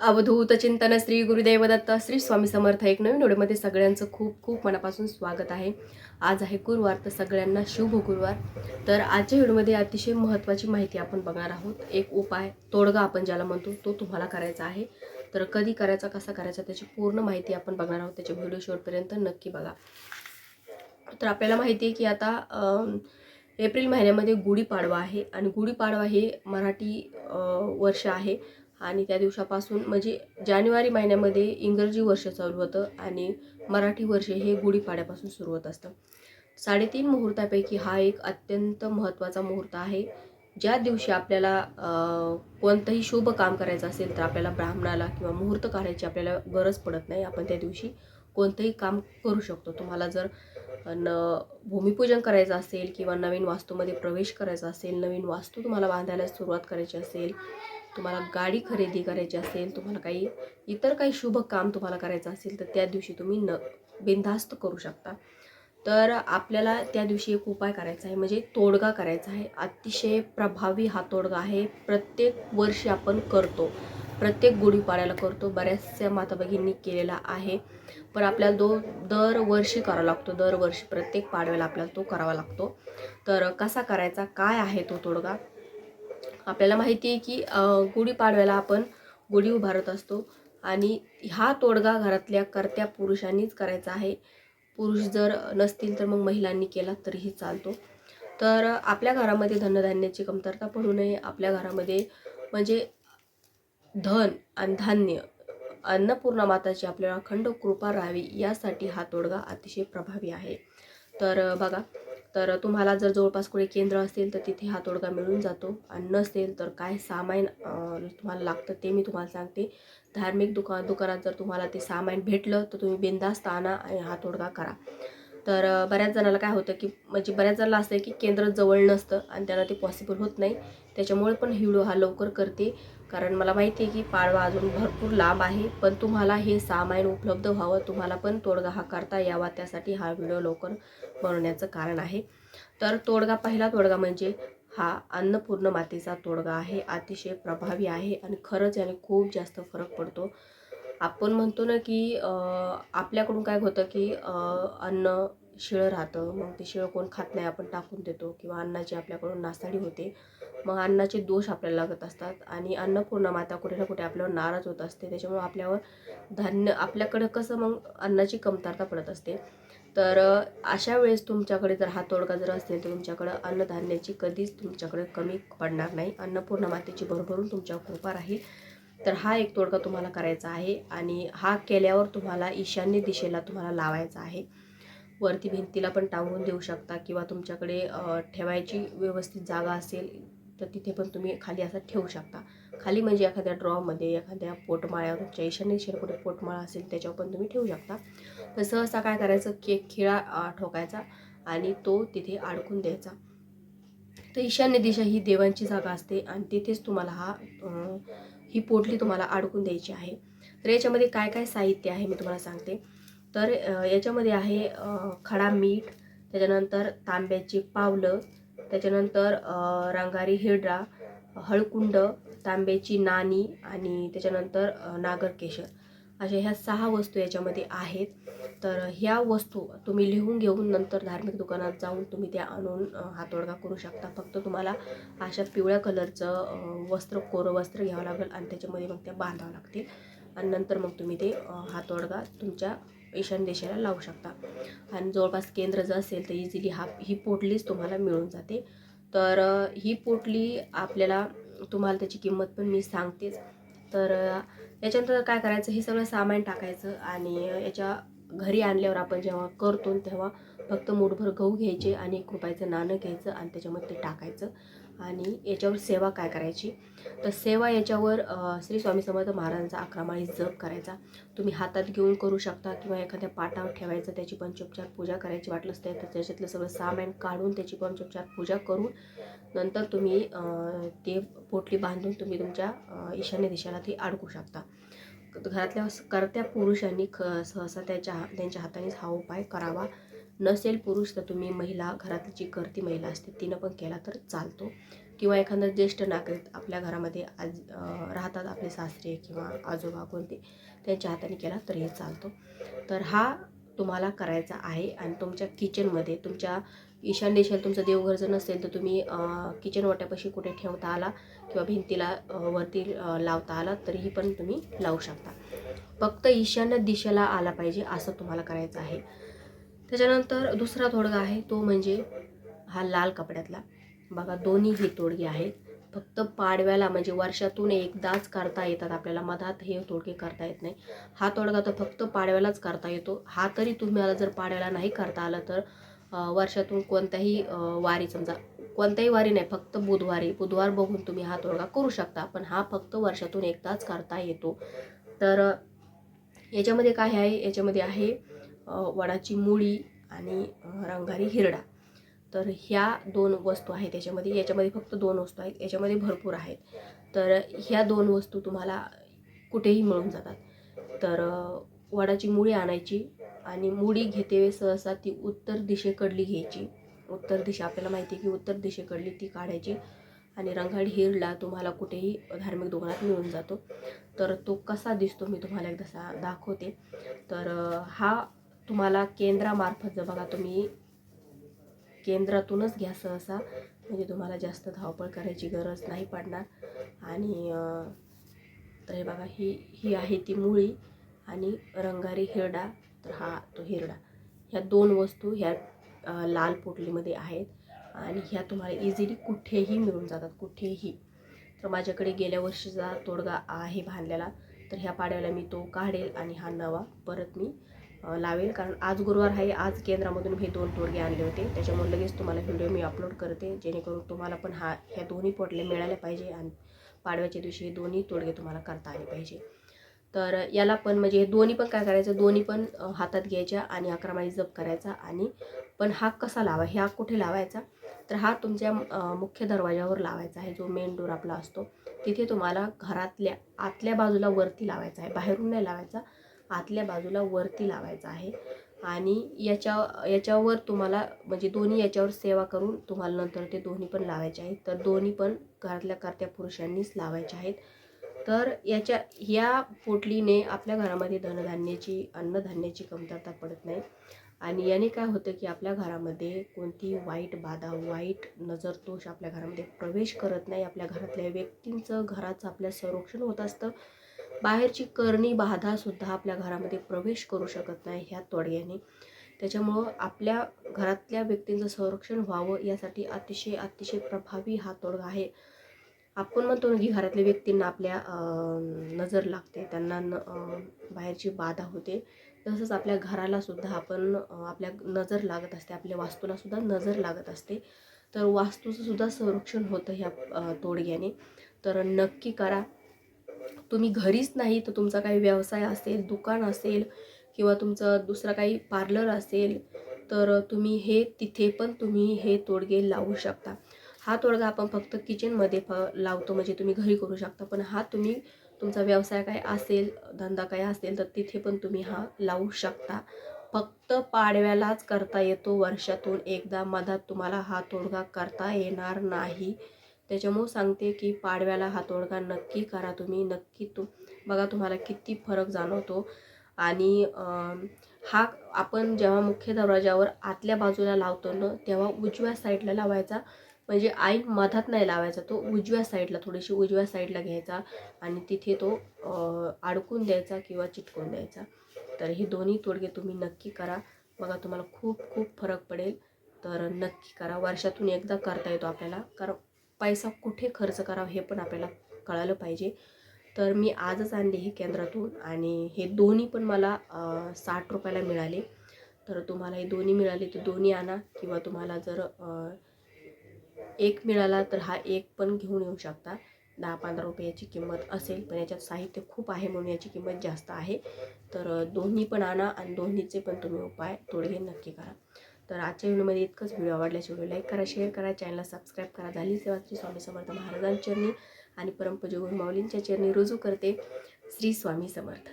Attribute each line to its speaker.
Speaker 1: अवधूत चिंतन श्री गुरुदेव दत्त श्री स्वामी समर्थ एक नवीन व्हिडिओमध्ये सगळ्यांचं खूप खूप मनापासून स्वागत आहे. आज आहे गुरुवार तर सगळ्यांना शुभ गुरुवार. तर आजच्या व्हिडिओमध्ये अतिशय महत्त्वाची माहिती आपण बघणार आहोत. एक उपाय तोडगा आपण ज्याला म्हणतो तो तुम्हाला करायचा आहे. तर कधी करायचा कसा करायचा त्याची पूर्ण माहिती आपण बघणार आहोत. त्याचे व्हिडिओ शेवटपर्यंत नक्की बघा. तर आपल्याला माहिती आहे की आता एप्रिल महिन्यामध्ये गुढीपाडवा आहे. आणि गुढीपाडवा हे मराठी वर्ष आहे. आणि त्या दिवसापासून म्हणजे जानेवारी महिन्यामध्ये इंग्रजी वर्ष चालू होतं आणि मराठी वर्ष हे गुढीपाड्यापासून सुरू होत असतं. साडेतीन मुहूर्तापैकी हा एक अत्यंत महत्त्वाचा मुहूर्त आहे. ज्या दिवशी आपल्याला कोणतंही शुभ काम करायचं असेल तर आपल्याला ब्राह्मणाला किंवा मुहूर्त काढायची आपल्याला गरज पडत नाही. आपण त्या दिवशी कोणतंही काम करू शकतो. तुम्हाला जर न भूमिपूजन करायचं असेल किंवा नवीन वास्तूमध्ये प्रवेश करायचा असेल नवीन वास्तू तुम्हाला बांधायला सुरुवात करायची असेल तुम्हाला गाडी खरेदी करायची असेल तुम्हाला काही इतर काही शुभ काम तुम्हाला करायचं असेल तर त्या दिवशी तुम्ही न बिनधास्त करू शकता. तर आपल्याला त्या दिवशी एक उपाय करायचा आहे म्हणजे तोडगा करायचा आहे. अतिशय प्रभावी हा तोडगा आहे. प्रत्येक वर्षी आपण करतो. प्रत्येक गुढीपाड्याला करतो. बऱ्याचशा माता भगिनी केलेला आहे. पण आपल्याला दो दरवर्षी करावा लागतो. दरवर्षी प्रत्येक पाडव्याला आपल्याला तो करावा लागतो. तर कसा करायचा? काय आहे तो तोडगा? आपल्याला माहिती आहे की गुढीपाडव्याला आपण गुढी उभारत असतो. आणि हा तोडगा घरातल्या कर्त्या पुरुषांनीच करायचा आहे. पुरुष जर नसतील तर मग महिलांनी केला तरीही चालतो. तर आपल्या घरामध्ये धनधान्याची कमतरता पडू नये. आपल्या घरामध्ये म्हणजे धन आणि धान्य अन्नपूर्णा माताची आपल्याला अखंड कृपा राहावी यासाठी हा तोडगा अतिशय प्रभावी आहे. तर बघा तर तुम्हाला जर जवळपास कोणी केंद्र असेल तर तिथे हा तोडगा मिळून जातो. आणि नसेल तर काय सामान तुम्हाला लागतं ते मी तुम्हाला सांगते. धार्मिक दुकान दुकानात जर तुम्हाला ते सामान भेटलं तर तुम्ही बिंदास्त आणा आणि हा तोडगा करा. तर बऱ्याच जणाला काय होतं की म्हणजे बऱ्याच जणाला असतं की केंद्र जवळ नसतं आणि त्यांना ते पॉसिबल होत नाही. त्याच्यामुळे पण व्हिडिओ हा लवकर करते. कारण मला माहिती आहे की पाडवा अजून भरपूर लांब आहे. पण तुम्हाला हे सामान उपलब्ध व्हावं तुम्हाला पण तोडगा हा करता यावा. त्यासाठी हा व्हिडिओ लवकर बनवण्याचं कारण आहे. तर तोडगा पहिला तोडगा म्हणजे हा अन्नपूर्ण मातेचा तोडगा आहे. अतिशय प्रभावी आहे आणि खरंच याने खूप जास्त फरक पडतो. आपण म्हणतो ना की आपल्याकडून काय होतं की अन्न शिळं राहतं. मग ते शिळं कोण खात नाही आपण टाकून देतो किंवा अन्नाची आपल्याकडून नासाडी होते. मग अन्नाचे दोष आपल्याला लागत असतात आणि अन्नपूर्णा माता कुठे ना कुठे आपल्यावर नाराज होत असते. त्याच्यामुळे आपल्यावर धान्य आपल्याकडं कसं मग अन्नाची कमतरता पडत असते. तर अशा वेळेस तुमच्याकडे जर हा तोडगा जर असेल तर तुमच्याकडं अन्नधान्याची कधीच तुमच्याकडे कमी पडणार नाही. अन्नपूर्णा मातेची भरभरून तुमच्यावर कृपा राहील. तर हा एक तोडगा तुम्हाला करायचा आहे आणि हा केल्यावर तुम्हाला ईशान्य दिशेला तुम्हाला लावायचा आहे. वरती भिंतीला पण टांगून देऊ शकता किंवा तुमच्याकडे ठेवायची व्यवस्थित जागा असेल तर तिथे पण तुम्ही खाली असं ठेवू शकता. खाली म्हणजे एखाद्या ड्रॉमध्ये एखाद्या पोटमाळ्यावर तुमच्या ईशान्य कुठे पोटमाळा असेल त्याच्यावर पण तुम्ही ठेवू शकता. तर सहसा काय करायचं केक खिळा ठोकायचा आणि तो तिथे अडकून द्यायचा. तर ईशान्य दिशा ही देवांची जागा असते आणि तिथेच तुम्हाला हा ही पोटली तुम्हाला अडकून द्यायची आहे. तर याच्यामध्ये काय काय साहित्य आहे मी तुम्हाला सांगते. तर याच्यामध्ये आहे खडा मीठ त्याच्यानंतर तांब्याची पावलं त्याच्यानंतर रंगारी हिरडा हळकुंड तांब्याची नाणी आणि त्याच्यानंतर नागरकेशर. अशा ह्या सहा वस्तू याच्यामध्ये आहेत. तर ह्या वस्तू तुम्ही लिहून घेऊन नंतर धार्मिक दुकानात जाऊन तुम्ही त्या आणून हातोडगा करू शकता. फक्त तुम्हाला अशा पिवळ्या कलरचं वस्त्र कोरं वस्त्र घ्यावं लागेल आणि त्याच्यामध्ये मग त्या बांधावं लागतील. आणि नंतर मग तुम्ही ते हातोडगा तुमच्या ईशान दिशेला लावू शकता. आणि जवळपास केंद्र जर असेल तर इझिली हा ही पोटलीच तुम्हाला मिळून जाते. तर ही पोटली आपल्याला तुम्हाला त्याची किंमत पण मी सांगतेच. तर याच्यानंतर काय करायचं? हे सगळं सामान टाकायचं आणि याच्या घरी आणल्यावर आपण जेव्हा करतो तेव्हा फक्त मूठभर गहू घ्यायचे आणि एक रुपयाचं नाणं घ्यायचं आणि त्याच्यामध्ये ते टाकायचं. आणि याच्यावर सेवा काय करायची? तर सेवा याच्यावर श्री स्वामी समर्थ महाराजांचा अकरामाळी जप करायचा. तुम्ही हातात घेऊन करू शकता किंवा एखाद्या पाटावर ठेवायचं त्याची पंचोपचार पूजा करायची वाटलंच तर त्याच्यातलं सगळं सामान काढून त्याची पंचोपचार पूजा करून नंतर तुम्ही ते पोटली बांधून तुम्ही तुमच्या ईशान्य दिशेला ती अडकू शकता. घरातल्या करत्या पुरुषांनी ख सहसा त्याच्या हा- त्यांच्या हातानेच हा उपाय करावा. नसेल पुरुष तर तुम्ही महिला घरातली जी करती महिला असते तिनं पण केला तर चालतो. किंवा एखादा ज्येष्ठ नागरिक आपल्या घरामध्ये आज राहतात आपले सासरे किंवा आजोबा कोणते त्यांच्या हाताने केला तरीही चालतो. तर हा तुम्हाला करायचा आहे आणि तुमच्या किचनमध्ये तुमच्या ईशान दिशेला तुमचं देवघर जर नसेल तर तुम्ही किचन वाट्यापाशी कुठे ठेवता आला किंवा भिंतीला वरती लावता आला तरीही पण तुम्ही लावू शकता. फक्त ईशान्य दिशेला आला पाहिजे असं तुम्हाला करायचं आहे. त्याच्यानंतर दुसरा तोडगा आहे तो म्हणजे हा लाल कपड्यातला. बघा दोन्ही हे तोडगे आहेत. फक्त पाडव्याला म्हणजे वर्षातून एकदाच करता येतात आपल्याला. मधात हे तोडगे करता येत नाही. हा तोडगा तर फक्त पाडव्यालाच करता येतो. हा तरी तुम्हाला जर पाडव्याला नाही करता आला तर वर्षातून कोणत्याही वारी समजा कोणत्याही वारी नाही फक्त बुधवारी. बुधवार बघून तुम्ही हा तोडगा करू शकता पण हा फक्त वर्षातून एकदाच करता येतो. तर याच्यामध्ये काय आहे? याच्यामध्ये आहे वडाची मुळी आणि रंगारी हिरडा. तर ह्या दोन वस्तू आहेत याच्यामध्ये. याच्यामध्ये फक्त दोन वस्तू आहेत. याच्यामध्ये भरपूर आहेत. तर ह्या दोन वस्तू तुम्हाला कुठेही मिळून जातात. तर वडाची मुळी आणायची आणि मुळी घेते वेळेस सहसा ती उत्तर दिशेकडली घ्यायची. उत्तर दिशा आपल्याला माहिती आहे की उत्तर दिशेकडली ती काढायची आणि रंगाडी हिरडा तुम्हाला कुठेही धार्मिक दुकानात मिळून जातो. तर तो कसा दिसतो मी तुम्हाला एकदा सा दाखवते. तर हा तुम्हाला केंद्रामार्फत जर बघा तुम्ही केंद्रातूनच घ्या सहसा. म्हणजे तुम्हाला जास्त धावपळ करायची गरज नाही पडणार. आणि तर हे बघा ही ही आहे ती मुळी. आणि रंगारी हिरडा तर हा तो हिरडा. ह्या दोन वस्तू ह्या लाल पोटलीमध्ये आहेत. आणि ह्या तुम्हाला इझिली कुठेही मिळून जातात कुठेही. तर माझ्याकडे गेल्या वर्षीचा तोडगा आहे बांधलेला तर ह्या पाड्याला मी तो काढेल आणि हा नवा परत मी लावेल. कारण आज गुरुवार आहे आज केंद्रामधून हे दोन तोडगे आणले होते. त्याच्यामुळे लगेच तुम्हाला व्हिडिओ मी अपलोड करते. जेणेकरून तुम्हाला पण हा ह्या दोन्ही पोटले मिळाले पाहिजे आणि पाडव्याच्या दिवशी हे दोन्ही तोडगे तुम्हाला करता आले पाहिजे. तर याला पण म्हणजे हे दोन्ही पण काय करायचं? दोन्ही पण हातात घ्यायच्या आणि अकरा माळी जप करायचा आणि पण हा कसा लावा? ह्या कुठे लावायचा? तर हा तुमच्या मुख्य दरवाजावर लावायचा आहे. जो मेन डोर आपला असतो. तिथे तुम्हाला घरातल्या आतल्या बाजूला वरती लावायचा आहे. बाहेरून नाही लावायचा. आतल्या बाजूला वरती लावायचा आहे. आणि याच्या याच्यावर तुम्हाला म्हणजे दोन्ही याच्यावर सेवा करून तुम्हाला नंतर ते दोन्ही पण लावायचे आहेत. तर दोन्ही पण घरातल्या करत्या पुरुषांनीच लावायचे आहेत. तर याच्या या पोटलीने आपल्या घरामध्ये धनधान्याची अन्नधान्याची कमतरता पडत नाही. आणि याने काय होतं की आपल्या घरामध्ये कोणती वाईट बाधा वाईट नजर दोष आपल्या घरामध्ये प्रवेश करत नाही. आपल्या घरातल्या व्यक्तींचं घराचं आपल्या संरक्षण होत असतं. बाहेरची करणी बाधासुद्धा आपल्या घरामध्ये प्रवेश करू शकत नाही ह्या तोडग्याने. त्याच्यामुळं आपल्या घरातल्या व्यक्तींचं संरक्षण व्हावं यासाठी अतिशय अतिशय प्रभावी हा तोडगा आहे. आपण म्हणतो ना की घरातल्या व्यक्तींना आपल्या नजर लागते त्यांना न बाहेरची बाधा होते. तसंच आपल्या घराला सुद्धा आपण आपल्या नजर लागत असते आपल्या वास्तूला सुद्धा नजर लागत असते. तर वास्तूचं सुद्धा संरक्षण होतं ह्या तोडग्याने. तर नक्की करा. तुम्ही घरीच नाही तर तुमचा काही व्यवसाय असेल दुकान असेल किंवा तुमचं दुसरा काही पार्लर असेल तर तुम्ही हे तिथे पण तुम्ही हे तोडगे लावू शकता. हा तोडगा आपण फक्त किचनमध्ये फ लावतो म्हणजे तुम्ही घरी करू शकता. पण हा तुम्ही तुमचा व्यवसाय काय असेल धंदा काय असेल तर तिथे पण तुम्ही हा लावू शकता. फक्त पाडव्यालाच करता येतो वर्षातून एकदा मधात तुम्हाला हा तोडगा करता येणार नाही. त्याच्यामुळं सांगते की पाडव्याला हा तोडगा नक्की करा तुम्ही नक्की तू बघा तुम्हाला किती फरक जाणवतो. आणि हा आपण जेव्हा मुख्य दरवाजावर आतल्या बाजूला लावतो ना तेव्हा उजव्या साईडला लावायचा. म्हणजे आईन मधात नाही लावायचा तो उजव्या साईडला थोडीशी उजव्या साईडला घ्यायचा आणि तिथे तो अडकून द्यायचा किंवा चिटकून द्यायचा. तर हे दोन्ही तोडगे तुम्ही नक्की करा. बघा तुम्हाला खूप खूप फरक पडेल. तर नक्की करा. वर्षातून एकदा करता येतो आपल्याला. कारण पैसा कुठे खर्च करावा हे पण आपल्याला कळालं पाहिजे. तर मी आजच आणले हे केंद्रातून आणि हे दोन्ही पण मला साठ रुपयाला मिळाले. तर तुम्हाला हे दोन्ही मिळाले तर दोन्ही आणा किंवा तुम्हाला जर एक मिळाला तर हा एक पण घेऊन येऊ शकता. दहा पंधरा रुपयाची किंमत असेल पण याच्यात साहित्य खूप आहे म्हणून याची किंमत जास्त आहे. तर दोन्ही पण आणा आणि दोन्हीचे पण तुम्ही उपाय तोडगे नक्की करा. तर आजच्या व्हिडिओमध्ये इतकंच. व्हिडिओ आवडल्याचे व्हिडिओ लाईक करा शेअर करा चॅनलला सबस्क्राईब करा. झाली सेवा श्री स्वामी समर्थ महाराजांचरणी आणि परमपूज्य गुरु माऊलींच्या चरणी रुजू करते श्री स्वामी समर्थ.